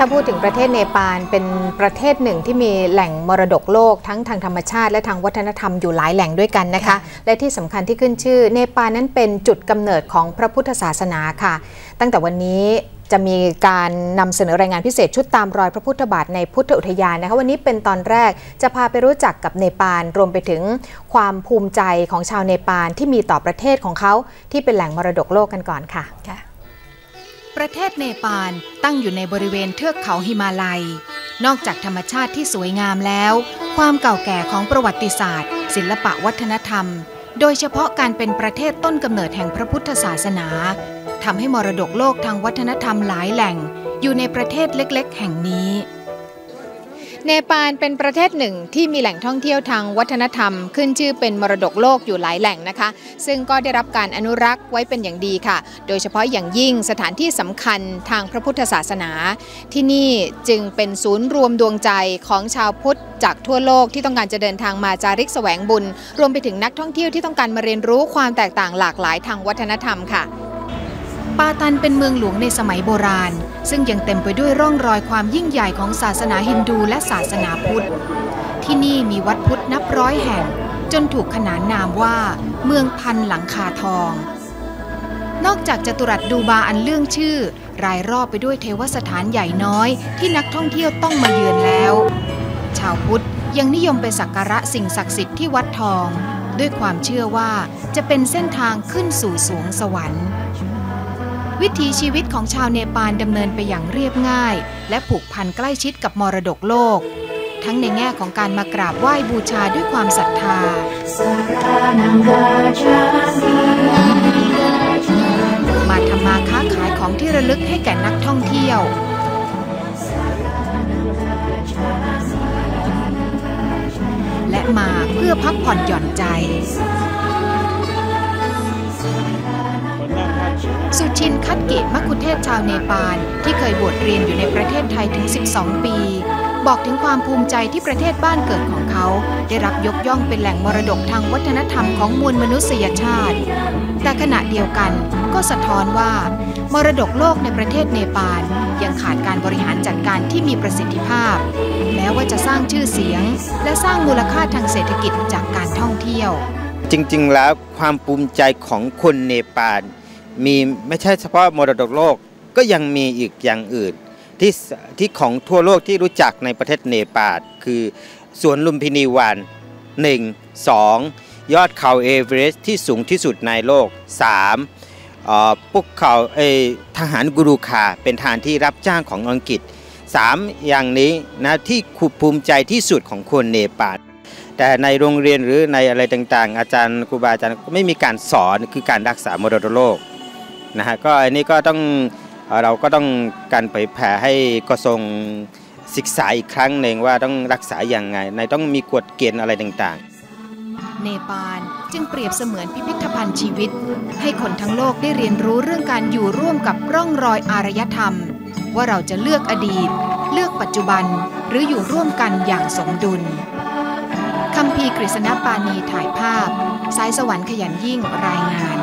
ถ้าพูดถึงประเทศเนปาลเป็นประเทศหนึ่งที่มีแหล่งมรดกโลกทั้งทางธรรมชาติและทางวัฒนธรรมอยู่หลายแหล่งด้วยกันนะคะ และที่สำคัญที่ขึ้นชื่อ เนปาลนั้นเป็นจุดกำเนิดของพระพุทธศาสนาค่ะ ตั้งแต่วันนี้จะมีการนำเสนอรายงานพิเศษชุดตามรอยพระพุทธบาทในพุทธอุทยานนะคะวันนี้เป็นตอนแรกจะพาไปรู้จักกับเนปาลรวมไปถึงความภูมิใจของชาวเนปาลที่มีต่อประเทศของเขาที่เป็นแหล่งมรดกโลกกันก่อนค่ะ ประเทศเนปาลตั้งอยู่ในบริเวณเทือกเขาหิมาลัย นอกจากธรรมชาติที่สวยงามแล้ว ความเก่าแก่ของประวัติศาสตร์ ศิลปะวัฒนธรรม โดยเฉพาะการเป็นประเทศต้นกำเนิดแห่งพระพุทธศาสนาทำให้มรดกโลกทางวัฒนธรรมหลายแหล่ง อยู่ในประเทศเล็ก ๆ แห่งนี้ เนปาลเป็นประเทศหนึ่งที่มีแหล่งท่องเที่ยวทางวัฒนธรรม ขึ้นชื่อเป็นมรดกโลกอยู่หลายแหล่งนะคะ ซึ่งก็ได้รับการอนุรักษ์ไว้เป็นอย่างดีค่ะ โดยเฉพาะอย่างยิ่งสถานที่สำคัญทางพระพุทธศาสนา ที่นี่จึงเป็นศูนย์รวมดวงใจของชาวพุทธจากทั่วโลกที่ต้องการจะเดินทางมาจาริกแสวงบุญ รวมไปถึงนักท่องเที่ยวที่ต้องการมาเรียนรู้ความแตกต่างหลากหลายทางวัฒนธรรมค่ะ ปาตันเป็นเมืองหลวงในสมัยโบราณ ซึ่งยังเต็มไปด้วยร่องรอยความยิ่งใหญ่ของศาสนาฮินดูและศาสนาพุทธ ที่นี่มีวัดพุทธนับร้อยแห่ง จนถูกขนานนามว่า เมืองพันหลังคาทอง นอกจากจตุรัสดูบาอันเลื่องชื่อ รายรอบไปด้วยเทวสถานใหญ่น้อย ที่นักท่องเที่ยวต้องมาเยือนแล้ว ชาวพุทธยังนิยมไปสักการะสิ่งศักดิ์สิทธิ์ที่วัดทอง ด้วยความเชื่อว่าจะเป็นเส้นทางขึ้นสู่สวงสวรรค์ วิถีชีวิตของชาวเนปาลดำเนินไปอย่างเรียบง่าย และผูกพันใกล้ชิดกับมรดกโลก ทั้งในแง่ของการมากราบไหว้บูชาด้วยความศรัทธา มาทำมาค้าขายของที่ระลึกให้แก่นักท่องเที่ยวและมาเพื่อพักผ่อนหย่อนใจ สุชิ นคัตเกตมัคคุเทศชาวเนปาลที่เคยบวชเรียนอยู่ในประเทศไทยถึง 12 ปี บอกถึงความภูมิใจที่ประเทศบ้านเกิดของเขา ได้รับยกย่องเป็นแหล่งมรดกทางวัฒนธรรมของมวลมนุษยชาติ แต่ขณะเดียวกันก็สะท้อนว่า มรดกโลกในประเทศเนปาลยังขาดการบริหารจัดการที่มีประสิทธิภาพ แม้ว่าจะสร้างชื่อเสียง และสร้างมูลค่าทางเศรษฐกิจจากการท่องเที่ยว จริงๆ แล้วความภูมิใจของคนเนปาล มีไม่ใช่เฉพาะมรดกโลกก็ยังมีอีกอย่างอื่น ที่ที่ของทั่วโลกที่รู้จักในประเทศเนปาลคือสวนลุมพินีวัน 1 2 ยอดเขาเอเวอเรสต์ที่สูงที่สุดในโลก3เอ่อพวกเขาเอทหารกูรูคาเป็นทหารที่รับจ้างของอังกฤษ 3 อย่างนี้นะที่ภูมิใจที่สุดของคนเนปาลแต่ในโรงเรียนหรือในอะไรต่างๆ อาจารย์ครูบาอาจารย์ไม่มีการสอนคือการรักษามรดกโลก นะฮะก็อันนี้ก็ต้องเราก็ต้องการเผยแผ่ให้กระทรวงศึกษาอีกครั้งหนึ่งว่าต้องรักษาอย่างไงในต้องมีกฎเกณฑ์อะไรต่างๆ เนปาลจึงเปรียบเสมือนพิพิธภัณฑ์ชีวิต ให้คนทั้งโลกได้เรียนรู้เรื่องการอยู่ร่วมกับร่องรอยอารยธรรม ว่าเราจะเลือกอดีต เลือกปัจจุบันหรืออยู่ร่วมกันอย่างสมดุลคำพีร์กฤษณปานีถ่ายภาพ สายสวรรค์ขยันยิ่งรายงาน